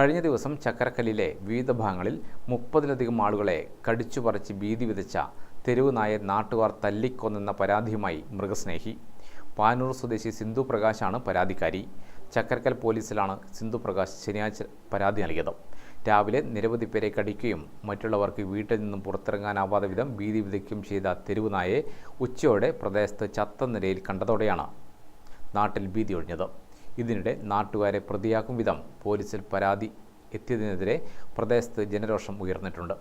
കഴിഞ്ഞ ദിവസം ചക്കരക്കല്ലിലെ വിവിധ ഭാഗങ്ങളിൽ മുപ്പതിലധികം ആളുകളെ കടിച്ചുപറിച്ച് ഭീതി വിതച്ച തെരുവ് നായർ നാട്ടുകാർ തല്ലിക്കൊന്നെന്ന പരാതിയുമായി മൃഗസ്നേഹി. പാനൂർ സ്വദേശി സിന്ധു പ്രകാശാണ് പരാതിക്കാരി. ചക്കരക്കൽ പോലീസിലാണ് സിന്ധു പ്രകാശ് ശനിയാഴ്ച പരാതി നൽകിയത്. രാവിലെ നിരവധി പേരെ കടിക്കുകയും മറ്റുള്ളവർക്ക് വീട്ടിൽ നിന്നും പുറത്തിറങ്ങാനാവാതെ വിധം ഭീതി വിതയ്ക്കുകയും ചെയ്ത തെരുവ് നായെ ഉച്ചയോടെ പ്രദേശത്ത് ചത്ത നിലയിൽ കണ്ടതോടെയാണ് നാട്ടിൽ ഭീതി ഒഴിഞ്ഞത്. ഇതിനിടെ നാട്ടുകാരെ പ്രതിയാക്കും വിധം പോലീസിൽ പരാതി എത്തിയതിനെതിരെ പ്രദേശത്ത് ജനരോഷം ഉയർന്നിട്ടുണ്ട്.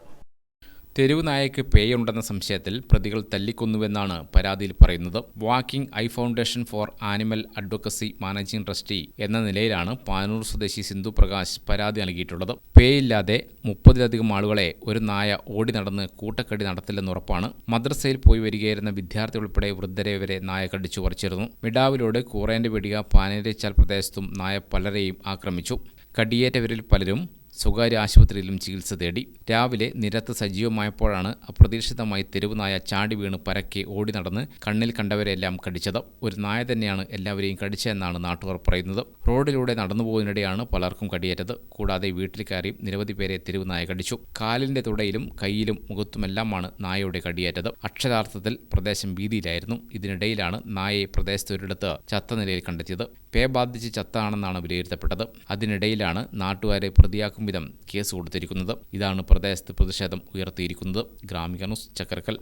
തെരുവ് നായയ്ക്ക് പേയുണ്ടെന്ന സംശയത്തിൽ പ്രതികൾ തല്ലിക്കൊന്നുവെന്നാണ് പരാതിയിൽ പറയുന്നത്. Walking eye foundation for animal advocacy managing trustee എന്ന നിലയിലാണ് പാനൂർ സ്വദേശി സിന്ധു പ്രകാശ് പരാതി നൽകിയിട്ടുള്ളത്. പേയില്ലാതെ മുപ്പതിലധികം ആളുകളെ ഒരു നായ ഓടി നടന്ന് കൂട്ടക്കടി നടത്തില്ലെന്ന് ഉറപ്പാണ്. മദ്രസയിൽ പോയി വരികയായിരുന്ന വിദ്യാർത്ഥി ഉൾപ്പെടെ വൃദ്ധരെ വരെ നായ കടിച്ചു പറിച്ചിരുന്നു. മിഡാവിലൂടെ കൂറേന്റെ വെടിക പാനേരച്ചാൽ പ്രദേശത്തും നായ പലരെയും ആക്രമിച്ചു. കടിയേറ്റവരിൽ പലരും സ്വകാര്യ ആശുപത്രിയിലും ചികിത്സ തേടി. രാവിലെ നിരത്ത് സജീവമായപ്പോഴാണ് അപ്രതീക്ഷിതമായി തെരുവ് നായ ചാടി വീണ് പരക്കെ ഓടി നടന്ന് കണ്ണിൽ കണ്ടവരെല്ലാം കടിച്ചത്. ഒരു നായ തന്നെയാണ് എല്ലാവരെയും കടിച്ചതെന്നാണ് നാട്ടുകാർ പറയുന്നത്. റോഡിലൂടെ നടന്നു പോകുന്നതിനിടെയാണ് പലർക്കും കടിയേറ്റത്. കൂടാതെ വീട്ടിൽ കയറി നിരവധി പേരെ തെരുവ് നായ കടിച്ചു. കാലിന്റെ തുടയിലും കൈയിലും മുഖത്തുമെല്ലാമാണ് നായയുടെ കടിയേറ്റത്. അക്ഷരാർത്ഥത്തിൽ പ്രദേശം ഭീതിയിലായിരുന്നു. ഇതിനിടയിലാണ് നായയെ പ്രദേശത്തൊരിടത്ത് ചത്ത നിലയിൽ കണ്ടെത്തിയത്. പേ ബാധിച്ച് ചത്താണെന്നാണ് വിലയിരുത്തപ്പെട്ടത്. അതിനിടയിലാണ് നാട്ടുകാരെ പ്രതിയാക്കും വിധം കേസ് കൊടുത്തിരിക്കുന്നത്. ഇതാണ് പ്രദേശത്ത് പ്രതിഷേധം ഉയർത്തിയിരിക്കുന്നത്. ഗ്രാമിക ന്യൂസ് ചക്കരക്കൽ.